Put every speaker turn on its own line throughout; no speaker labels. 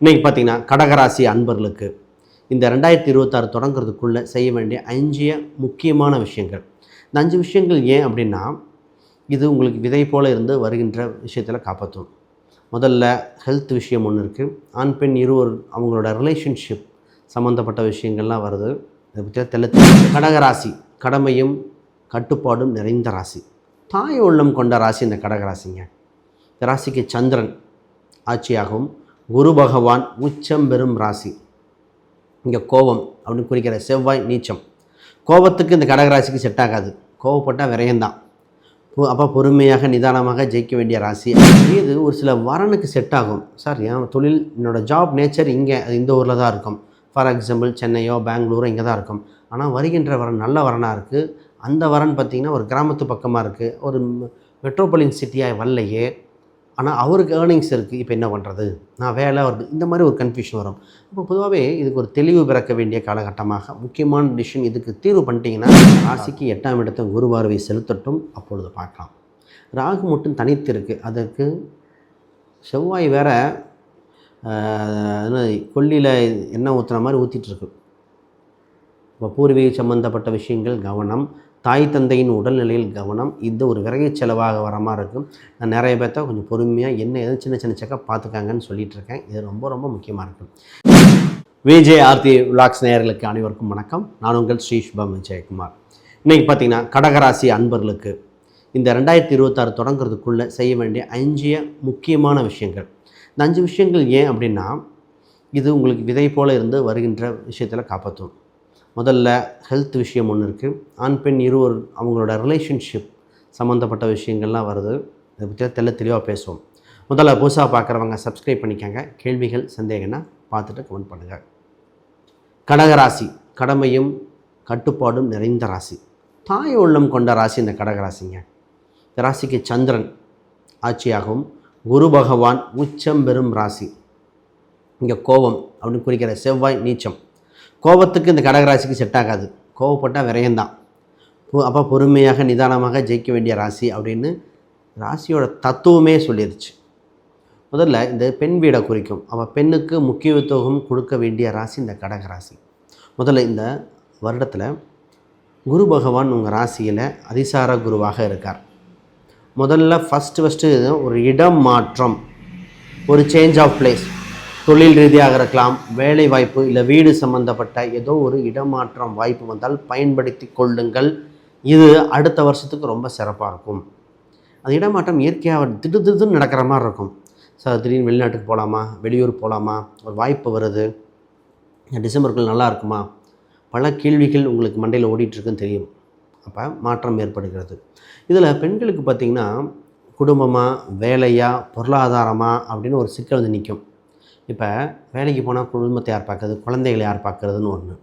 இன்றைக்கி பார்த்தீங்கன்னா கடகராசி அன்பர்களுக்கு இந்த ரெண்டாயிரத்தி இருபத்தாறு தொடங்குறதுக்குள்ளே செய்ய வேண்டிய அஞ்சு முக்கியமான விஷயங்கள். இந்த அஞ்சு விஷயங்கள் ஏன் அப்படின்னா இது உங்களுக்கு விதை போல இருந்து வருகின்ற விஷயத்தில் காப்பாற்றும். முதல்ல ஹெல்த் விஷயம் ஒன்று இருக்குது ஆண் பெண் இருவர் அவங்களோட ரிலேஷன்ஷிப் சம்மந்தப்பட்ட விஷயங்கள்லாம் வருது. இதை பற்றி தெளித்து கடகராசி கடமையும் கட்டுப்பாடும் நிறைந்த ராசி. தாய் உள்ளம் கொண்ட ராசி இந்த கடகராசிங்க. இந்த ராசிக்கு சந்திரன் ஆட்சியாகவும் குரு பகவான் உச்சம் பெறும் ராசி. இங்கே கோபம் அப்படின்னு குறிக்கிற செவ்வாய் நீச்சம். கோபத்துக்கு இந்த கடகராசிக்கு செட் ஆகாது. கோவப்பட்டால் விரயம்தான். அப்போ பொறுமையாக நிதானமாக ஜெயிக்க வேண்டிய ராசி. இது ஒரு சில வரனுக்கு செட் ஆகும். சார் என் தொழில் என்னோடய ஜாப் நேச்சர் இங்கே அது இந்த ஊரில் தான் இருக்கும். ஃபார் எக்ஸாம்பிள் சென்னையோ பெங்களூரோ இங்கே தான் இருக்கும். ஆனால் வருகின்ற வரன் நல்ல வரனாக இருக்குது அந்த வரன் பார்த்திங்கன்னா ஒரு கிராமத்து பக்கமாக இருக்குது ஒரு மெட்ரோபாலின் சிட்டியாக வரலையே ஆனால் அவருக்கு ஏர்னிங்ஸ் இருக்குது இப்போ என்ன பண்ணுறது நான் வேலை வருது இந்த மாதிரி ஒரு கன்ஃபியூஷன் வரும். இப்போ பொதுவாகவே இதுக்கு ஒரு தெளிவு பிறக்க வேண்டிய காலகட்டமாக முக்கியமான டிசிஷன் இதுக்கு தீர்வு பண்ணிட்டீங்கன்னா ராசிக்கு எட்டாம் இடத்தை குரு பார்வை செலுத்தட்டும். அப்பொழுது பார்க்கலாம். ராகு மட்டும் தனித்து இருக்குது அதற்கு செவ்வாய் வேற என்ன கொல்லியில் எண்ணெய் ஊற்றுற மாதிரி ஊற்றிட்டுருக்கு இப்போ பூர்வீக சம்மந்தப்பட்ட விஷயங்கள் கவனம். தாய் தந்தையின் உடல்நிலையில் கவனம் இது ஒரு விரைய செலவாக வர மாதிரி இருக்கும். நான் நிறைய பேர்த்த கொஞ்சம் பொறுமையாக என்ன எது சின்ன சின்ன செக்கப் பார்த்துக்காங்கன்னு சொல்லிட்டு இருக்கேன். இது ரொம்ப ரொம்ப முக்கியமாக இருக்கும். விஜய் ஆர்த்தி விளாக்ஸ் நேயர்களுக்கு அனைவருக்கும் வணக்கம். நான் உங்கள் ஸ்ரீ சுபம் விஜயகுமார். இன்றைக்கி பார்த்தீங்கன்னா கடகராசி அன்பர்களுக்கு இந்த ரெண்டாயிரத்தி இருபத்தாறு தொடங்குறதுக்குள்ளே செய்ய வேண்டிய அஞ்சு முக்கியமான விஷயங்கள். இந்த அஞ்சு விஷயங்கள் ஏன் அப்படின்னா இது உங்களுக்கு விதை போல இருந்து வருகின்ற விஷயத்தில் காப்பாற்றும். முதல்ல ஹெல்த் விஷயம் ஒன்று இருக்குது ஆண் பெண் இருவர் அவங்களோட ரிலேஷன்ஷிப் சம்மந்தப்பட்ட விஷயங்கள்லாம் வருது. இதை பற்றி தெல்ல தெளிவாக பேசுவோம். முதல்ல புதுசாக பார்க்குறவங்க சப்ஸ்கிரைப் பண்ணிக்கோங்க. கேள்விகள் சந்தேகம்னா பார்த்துட்டு கமெண்ட் பண்ணுங்கள் கடகராசி கடமையும் கட்டுப்பாடும் நிறைந்த ராசி. தாய் உள்ளம் கொண்ட ராசி இந்த கடகராசிங்க. இந்த ராசிக்கு சந்திரன் ஆட்சியாகவும் குரு பகவான் உச்சம் பெறும் ராசி. இங்கே கோபம் அப்படின்னு குறிக்கிற செவ்வாய் நீச்சம். கோபத்துக்கு இந்த கடகராசிக்கு செட் ஆகாது. கோவப்பட்டால் விரயம்தான். அப்போ பொறுமையாக நிதானமாக ஜெயிக்க வேண்டிய ராசி அப்படின்னு ராசியோட தத்துவமே சொல்லிடுச்சு முதல்ல இந்த பெண் வீடை குறிக்கும். அப்போ பெண்ணுக்கு முக்கியத்துவம் கொடுக்க வேண்டிய ராசி இந்த கடகராசி. முதல்ல இந்த வருடத்தில் குரு பகவான் உங்கள் ராசியில் அதிசார குருவாக இருக்கார். முதல்ல ஃபஸ்ட்டு ஃபஸ்ட்டு ஒரு இடம் மாற்றம். ஒரு சேஞ்ச் ஆஃப் பிளேஸ் தொழில் ரீதியாக இருக்கலாம் வேலை வாய்ப்பு இல்லை வீடு சம்பந்தப்பட்ட ஏதோ ஒரு இடமாற்றம் வாய்ப்பு வந்தால் பயன்படுத்தி கொள்ளுங்கள். இது அடுத்த வருஷத்துக்கு ரொம்ப சிறப்பாக இருக்கும். அந்த இடமாற்றம் இயற்கையாக திடு திடுன்னு நடக்கிற மாதிரி இருக்கும். சார் திடீர்னு வெளிநாட்டுக்கு போகலாமா வெளியூர் போகலாமா ஒரு வாய்ப்பு வருது. டிசம்பருக்குள் நல்லா இருக்குமா? பல கேள்விகள் உங்களுக்கு மண்டையில் ஓடிட்டுருக்குன்னு தெரியும். அப்போ மாற்றம் ஏற்படுகிறது. இதில் பெண்களுக்கு பார்த்திங்கன்னா குடும்பமாக வேலையாக பொருளாதாரமாக அப்படின்னு ஒரு சிக்கல் வந்து நிற்கும் இப்போ வேலைக்கு போனால் குடும்பத்தை யார் பார்க்கறது? குழந்தைகளை யார் பார்க்குறதுன்னு ஒன்று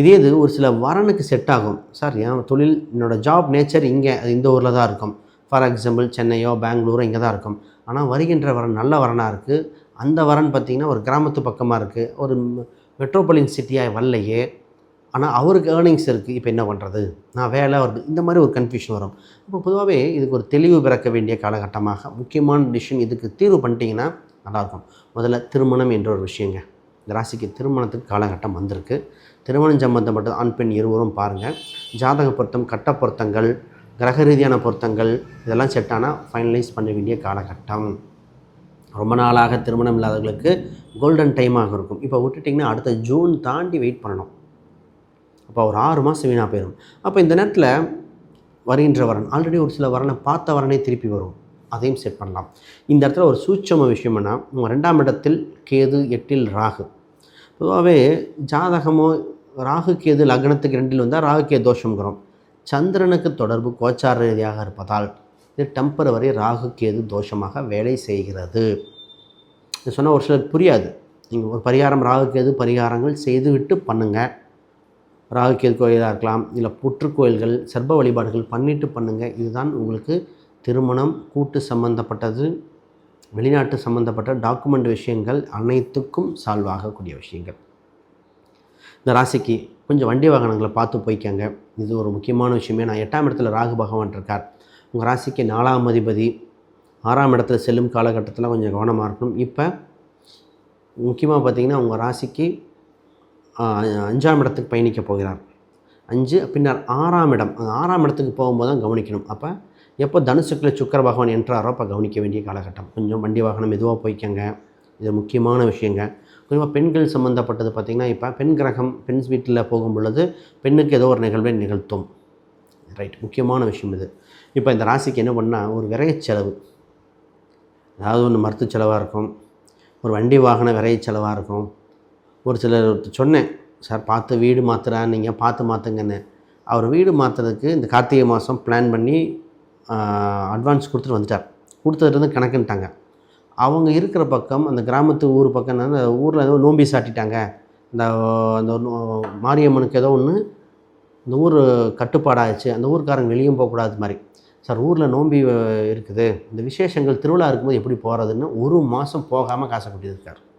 இதே இது ஒரு சில வரனுக்கு செட் ஆகும். சார் என் தொழில் என்னோடய ஜாப் நேச்சர் இங்கே அது இந்த ஊரில் தான் இருக்கும். ஃபார் எக்ஸாம்பிள் சென்னையோ பெங்களூரோ இங்கே தான் இருக்கும். ஆனால் வருகின்ற வரன் நல்ல வரனாக இருக்குது அந்த வரன் பார்த்திங்கன்னா ஒரு கிராமத்து பக்கமாக இருக்குது ஒரு மெட்ரோபாலின் சிட்டியாக வரலையே. ஆனால் அவருக்கு ஏர்னிங்ஸ் இருக்குது இப்போ என்ன பண்ணுறது நான் வேலை வருது இந்த மாதிரி ஒரு கன்ஃபியூஷன் வரும். இப்போ பொதுவாகவே இதுக்கு ஒரு தெளிவு பிறக்க வேண்டிய காலகட்டமாக முக்கியமான டிசிஷன் இதுக்கு தீர்வு பண்ணிட்டீங்கன்னா நல்லாயிருக்கும். முதல்ல திருமணம் என்ற ஒரு விஷயங்க. இந்த ராசிக்கு திருமணத்துக்கு காலகட்டம் வந்திருக்கு. திருமணம் சம்பந்தப்பட்ட ஆண் பெண் இருவரும் பாருங்கள் ஜாதக பொருத்தம் கட்ட பொருத்தங்கள் கிரக ரீதியான பொருத்தங்கள் இதெல்லாம் செட்டான ஃபைனலைஸ் பண்ண வேண்டிய காலகட்டம். ரொம்ப நாளாக திருமணம் இல்லாதவர்களுக்கு கோல்டன் டைமாக இருக்கும். இப்போ விட்டுட்டிங்கன்னா அடுத்த ஜூன் தாண்டி வெயிட் பண்ணணும். அப்போ ஒரு ஆறு மாதம் வீணாக போயிடும் அப்போ இந்த நேரத்தில் வருகின்ற வரன் ஆல்ரெடி ஒரு சில வரனை பார்த்த வரனே திருப்பி வரும். அதையும் செட் பண்ணலாம். இந்த இடத்துல ஒரு சூட்சம விஷயம்னா உங்கள் ரெண்டாம் இடத்தில் கேது எட்டில் ராகு. பொதுவாகவே ஜாதகமோ ராகு கேது லக்னத்துக்கு ரெண்டில் வந்தால் ராகு கே தோஷங்கிறோம் சந்திரனுக்கு தொடர்பு கோச்சார ரீதியாக இருப்பதால் இது டெம்பரவரி ராகு கேது தோஷமாக வேலை செய்கிறது. இது சொன்னால் ஒரு சிலருக்கு புரியாது. நீங்கள் ஒரு பரிகாரம் ராகு கேது பரிகாரங்கள் செய்துவிட்டு பண்ணுங்கள் ராகு கேது கோயிலாக இருக்கலாம் இல்லை புற்று கோயில்கள் சர்ப வழிபாடுகள் பண்ணிட்டு பண்ணுங்கள் இதுதான் உங்களுக்கு திருமணம் கூட்டு சம்பந்தப்பட்டது வெளிநாட்டு சம்பந்தப்பட்ட டாக்குமெண்ட் விஷயங்கள் அனைத்துக்கும் சால்வ் ஆகக்கூடிய விஷயங்கள். இந்த ராசிக்கு கொஞ்சம் வண்டி வாகனங்களை பார்த்து போய்க்கங்க. இது ஒரு முக்கியமான விஷயமே. நான் எட்டாம் இடத்துல ராகு பகவான் இருக்கார். உங்கள் ராசிக்கு நாலாம் அதிபதி ஆறாம் இடத்துல செல்லும் காலகட்டத்தில் கொஞ்சம் கவனமாக இருக்கணும். இப்போ முக்கியமாக பார்த்தீங்கன்னா உங்கள் ராசிக்கு அஞ்சாம் இடத்துக்கு பயணிக்க போகிறார். அஞ்சு பின்னர் ஆறாம் இடம். ஆறாம் இடத்துக்கு போகும்போது தான் கவனிக்கணும். அப்போ எப்போ தனுசுக்கில் சுக்கர பகவான் என்றாரோ அப்போ கவனிக்க வேண்டிய காலகட்டம். கொஞ்சம் வண்டி வாகனம் மெதுவாக போய்க்கங்க. இது முக்கியமான விஷயங்க. குறிப்பாக பெண்கள் சம்மந்தப்பட்டது பார்த்திங்கன்னா இப்போ பெண் கிரகம் பெண் வீட்டில் போகும் பொழுது பெண்ணுக்கு ஏதோ ஒரு நிகழ்வை நிகழ்த்தும். ரைட் முக்கியமான விஷயம் இது. இப்போ இந்த ராசிக்கு என்ன பண்ணால் ஒரு விரைய செலவு. அதாவது ஒன்று மருத்துவ செலவாக இருக்கும். ஒரு வண்டி வாகன விரைய செலவாக இருக்கும். ஒரு சிலர் சொன்னேன் சார் பார்த்து வீடு மாற்றுறா நீங்கள் பார்த்து மாற்றுங்கன்னு அவர் வீடு மாற்றுறதுக்கு இந்த கார்த்திகை மாதம் பிளான் பண்ணி அட்வான்ஸ் கொடுத்துட்டு வந்துட்டார். கொடுத்ததுலேருந்து கணக்குன்ட்டாங்க. அவங்க இருக்கிற பக்கம் அந்த கிராமத்து ஊர் பக்கம் அந்த ஊரில் ஏதோ நோம்பி சாட்டிட்டாங்க. இந்த அந்த நோ- மாரியம்மனுக்கு ஏதோ ஒன்று இந்த ஊர் கட்டுப்பாடாகிடுச்சு அந்த ஊருக்காரங்க வெளியும் போகக்கூடாது மாதிரி. சார் ஊரில் நோம்பி இருக்குது. இந்த விசேஷங்கள் திருவிழா இருக்கும்போது எப்படி போகிறதுன்னு ஒரு மாதம் போகாமல் காசை கொட்டியிருக்கார்.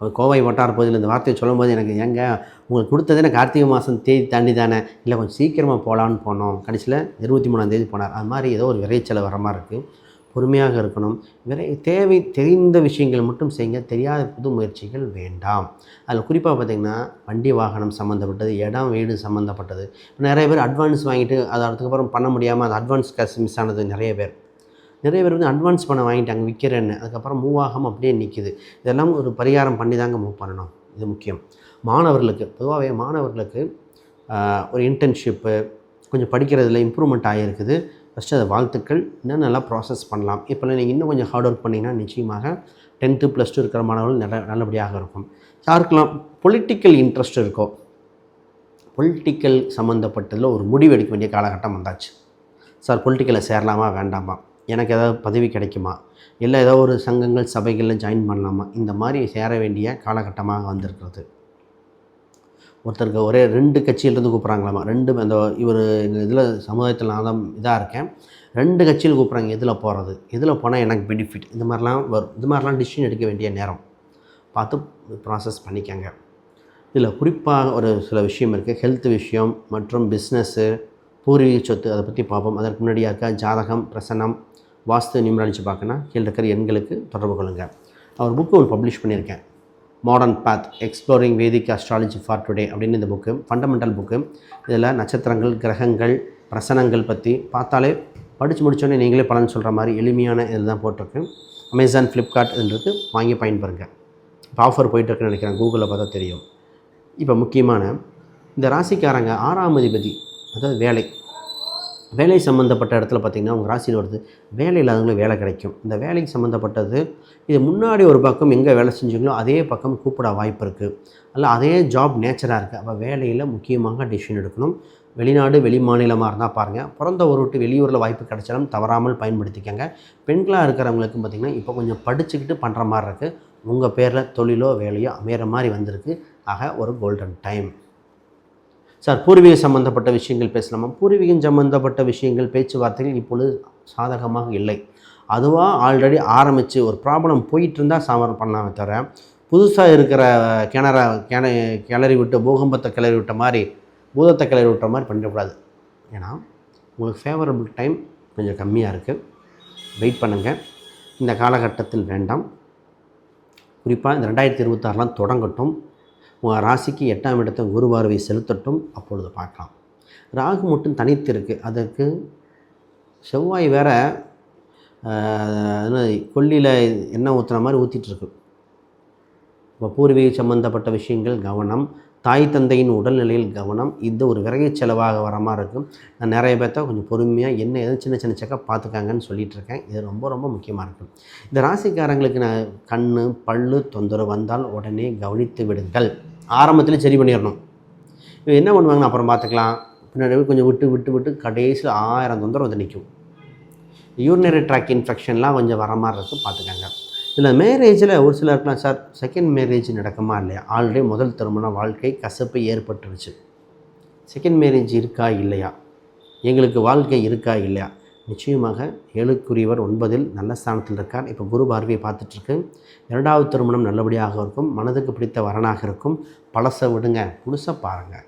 கோவை வட்டார பகுதியில் இந்த வார்த்தையை சொல்லும்போது எனக்கு ஏங்க உங்களுக்கு கொடுத்தது எனக்கு கார்த்திகை மாதம் தேதி தாண்டி தானே? இல்லை கொஞ்சம் சீக்கிரமாக போகலான்னு போனோம். கடைசியில் இருபத்தி மூணாம் தேதி போனார். அது மாதிரி ஏதோ ஒரு விரைச்சலை வர மாதிரி இருக்குது பொறுமையாக இருக்கணும். விரை தேவை தெரிந்த விஷயங்கள் மட்டும் செய்யுங்க. தெரியாத புது முயற்சிகள் வேண்டாம். அதில் குறிப்பாக பார்த்திங்கன்னா வண்டி வாகனம் சம்மந்தப்பட்டது இடம் வீடு சம்மந்தப்பட்டது நிறைய பேர் அட்வான்ஸ் வாங்கிட்டு அது அதுக்கப்புறம் பண்ண முடியாமல் அது அட்வான்ஸ் காசு மிஸ் ஆனது நிறைய பேர். நிறைய பேர் வந்து அட்வான்ஸ் பண்ண வாங்கிட்டாங்க விற்கிறேன்னு அதுக்கப்புறம் மூவ் ஆகாமல் அப்படியே நிற்கிது இதெல்லாம் ஒரு பரிகாரம் பண்ணி தாங்க மூவ் பண்ணணும். இது முக்கியம். மாணவர்களுக்கு பொதுவாகவே மாணவர்களுக்கு ஒரு இன்டர்ன்ஷிப்பு கொஞ்சம் படிக்கிறதுல இம்ப்ரூவ்மெண்ட் ஆகியிருக்குது ஃபஸ்ட்டு அதை வாழ்த்துக்கள். இன்னும் நல்லா ப்ராசஸ் பண்ணலாம். இப்போ நீங்கள் இன்னும் கொஞ்சம் ஹார்ட் ஒர்க் பண்ணிங்கன்னா நிச்சயமாக டென்த்து ப்ளஸ் டூ இருக்கிற மாணவர்கள் நல்ல நல்லபடியாக இருக்கும். யாருக்கெல்லாம் பொலிட்டிக்கல் இன்ட்ரெஸ்ட் இருக்கோ பொலிட்டிக்கல் சம்மந்தப்பட்டதில் ஒரு முடிவு எடுக்க வேண்டிய காலகட்டம் வந்தாச்சு. சார் பொலிட்டிக்கலில் சேரலாமா? வேண்டாமா? எனக்கு ஏதாவது பதவி கிடைக்குமா? இல்லை ஏதோ ஒரு சங்கங்கள் சபைகளில் ஜாயின் பண்ணலாமா? இந்த மாதிரி சேர வேண்டிய காலகட்டமாக வந்திருக்கிறது. ஒருத்தருக்கு ஒரே ரெண்டு கட்சியிலேருந்து கூப்பிட்றாங்களாமா? ரெண்டு அந்த இவர் எங்கள் இதில் சமுதாயத்தில் நான் தான் இதாக இருக்கேன். ரெண்டு கட்சியில் கூப்பிட்றாங்க எதில் போகிறது? எதில் போனால் எனக்கு பெனிஃபிட் இந்த மாதிரிலாம் வரும். இது மாதிரிலாம் டிசிஷன் எடுக்க வேண்டிய நேரம். பார்த்து ப்ராசஸ் பண்ணிக்கங்க. இதில் குறிப்பாக ஒரு சில விஷயம் இருக்குது ஹெல்த் விஷயம் மற்றும் பிஸ்னஸ்ஸு பூர்வீக சொத்து அதை பற்றி பார்ப்போம். அதற்கு முன்னாடியாக இருக்க ஜாதகம் பிரசனம் வாஸ்து நிமிரணிச்சு பார்க்கணும் கீழே இருக்கிற எண்களுக்கு தொடர்பு கொள்ளுங்கள் அவர் புக்கு ஒரு பப்ளிஷ் பண்ணியிருக்கேன். Modern path exploring Vedic astrology for today அப்படின்னு இந்த புக்கு ஃபண்டமெண்டல் புக்கு இதில் நட்சத்திரங்கள் கிரகங்கள் பிரசனங்கள் பற்றி பார்த்தாலே படித்து முடித்தோடனே நீங்களே பலன் சொல்கிற மாதிரி எளிமையான இதில் தான் போட்டிருக்கு. அமேசான் ஃப்ளிப்கார்ட் இதுன்றது வாங்கி பயன்பெறுங்க. இப்போ ஆஃபர் போயிட்டுருக்குன்னு நினைக்கிறேன். கூகுளில் பார்த்தா தெரியும். இப்போ முக்கியமான இந்த ராசிக்காரங்க ஆறாம் அதிபதி அதாவது வேலை வேலை சம்மந்தப்பட்ட இடத்துல பார்த்திங்கன்னா உங்கள் ராசியில் வருது. வேலை இல்லாதவங்களுக்கு வேலை கிடைக்கும். இந்த வேலைக்கு சம்மந்தப்பட்டது இது முன்னாடி ஒரு பக்கம் எங்கே வேலை செஞ்சீங்களோ அதே பக்கம் கூப்பிட வாய்ப்பு இருக்குது அல்ல அதே ஜாப் நேச்சராக இருக்குது அப்போ வேலையில் முக்கியமாக டிசிஷன் எடுக்கணும். வெளிநாடு வெளி மாநிலமாக இருந்தால் பாருங்கள் பிறந்த ஊர் விட்டு வெளியூரில் வாய்ப்பு கிடைச்சாலும் தவறாமல் பயன்படுத்திக்கங்க. பெண்களாக இருக்கிறவங்களுக்கும் பார்த்திங்கன்னா இப்போ கொஞ்சம் படிச்சுக்கிட்டு பண்ணுற மாதிரி இருக்குது உங்கள் பேரில் தொழிலோ வேலையோ அமையிற மாதிரி வந்திருக்கு. ஆக ஒரு கோல்டன் டைம் சார் பூர்வீக சம்பந்தப்பட்ட விஷயங்கள் பேசலாமா? பூர்வீகம் சம்பந்தப்பட்ட விஷயங்கள் பேச்சுவார்த்தைகள் இப்பொழுது சாதகமாக இல்லை. அதுவாக ஆல்ரெடி ஆரம்பித்து ஒரு ப்ராப்ளம் போயிட்டு இருந்தால் சாமரம் பண்ணலாமே தவிர புதுசாக இருக்கிற கிணற கிண கிளறி விட்டு பூகம்பத்தை கிளறி விட்ட மாதிரி பூதத்தை கிளறி விட்ட மாதிரி பண்ணிடக்கூடாது. ஏன்னா உங்களுக்கு ஃபேவரபிள் டைம் கொஞ்சம் கம்மியாக இருக்குது வெயிட் பண்ணுங்கள் இந்த காலகட்டத்தில் வேண்டாம். குறிப்பாக இந்த ரெண்டாயிரத்தி இருபத்தாறுலாம் தொடங்கட்டும். உங்கள் ராசிக்கு எட்டாம் இடத்தை குரு பார்வை செலுத்தட்டும் அப்பொழுது பார்க்கலாம். ராகு மட்டும் தனித்து இருக்குது அதற்கு செவ்வாய் வேற என்ன கொல்லியில் எண்ணெய் ஊற்றுற மாதிரி ஊற்றிட்டுருக்கு இப்போ பூர்வீக சம்பந்தப்பட்ட விஷயங்கள் கவனம். தாய் தந்தையின் உடல்நிலையில் கவனம். இது ஒரு விரைய செலவாக வர மாதிரி இருக்கும். நான் நிறைய பேர்த்த கொஞ்சம் பொறுமையாக என்ன எதுவும் சின்ன சின்ன செக்கப் பார்த்துக்காங்கன்னு சொல்லிட்டு இருக்கேன். இது ரொம்ப ரொம்ப முக்கியமாக இருக்கும். இந்த ராசிக்காரங்களுக்கு நான் கண் பல் தொந்தரவு வந்தால் உடனே கவனித்து விடுங்கள். ஆரம்பத்தில் சரி பண்ணிடணும். இவன் என்ன பண்ணுவாங்கன்னு அப்புறம் பார்த்துக்கலாம். பின்னாடி கொஞ்சம் விட்டு விட்டு விட்டு கடைசியில் ஆயிரம் தொந்தரவு வந்து நிற்கும். யூரினரி ட்ராக் இன்ஃபெக்ஷன்லாம் கொஞ்சம் வர மாதிரி இருக்கும் பார்த்துக்கங்க. இதில் மேரேஜில் ஒரு சிலருக்குலாம் சார் செகண்ட் மேரேஜ் நடக்குமா இல்லையா? ஆல்ரெடி முதல் திருமண வாழ்க்கை கசப்பு ஏற்பட்டுருச்சு. செகண்ட் மேரேஜ் இருக்கா இல்லையா? எங்களுக்கு வாழ்க்கை இருக்கா இல்லையா? நிச்சயமாக ஏழுக்குரியவர் ஒன்பதில் நல்ல ஸ்தானத்தில் இருக்கார். இப்போ குரு பார்வையை பார்த்துட்ருக்கு. இரண்டாவது திருமணம் நல்லபடியாக இருக்கும். மனதுக்கு பிடித்த வரனாக இருக்கும். பழசை விடுங்க. புதுசாக பாருங்கள்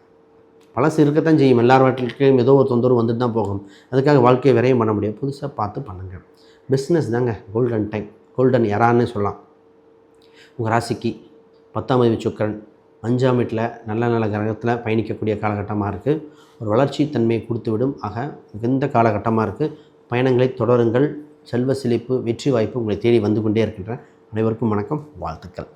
பழசு இருக்கத்தான் செய்யும். எல்லார் வீட்டிலும் ஏதோ ஒரு தொந்தரவு வந்துட்டு தான் போகும். அதுக்காக வாழ்க்கையை விரையும் பண்ண முடியும் புதுசாக பார்த்து பண்ணுங்கள் பிஸ்னஸ் தாங்க. கோல்டன் டைம் கோல்டன் யாரான்னு சொல்லலாம். உங்கள் ராசிக்கு பத்தாம் அதிபதி சுக்கிரன் அஞ்சாம் வீட்டில் நல்ல நல்ல கிரகத்தில் பயணிக்கக்கூடிய காலகட்டமாக இருக்குது ஒரு வளர்ச்சி தன்மையை கொடுத்துவிடும். ஆக மிகுந்த காலகட்டமாக இருக்குது பயணங்களை தொடருங்கள். செல்வ செழிப்பு வெற்றி வாய்ப்பு உங்களை தேடி வந்து கொண்டே இருக்கின்ற அனைவருக்கும் வணக்கம். வாழ்த்துக்கள்.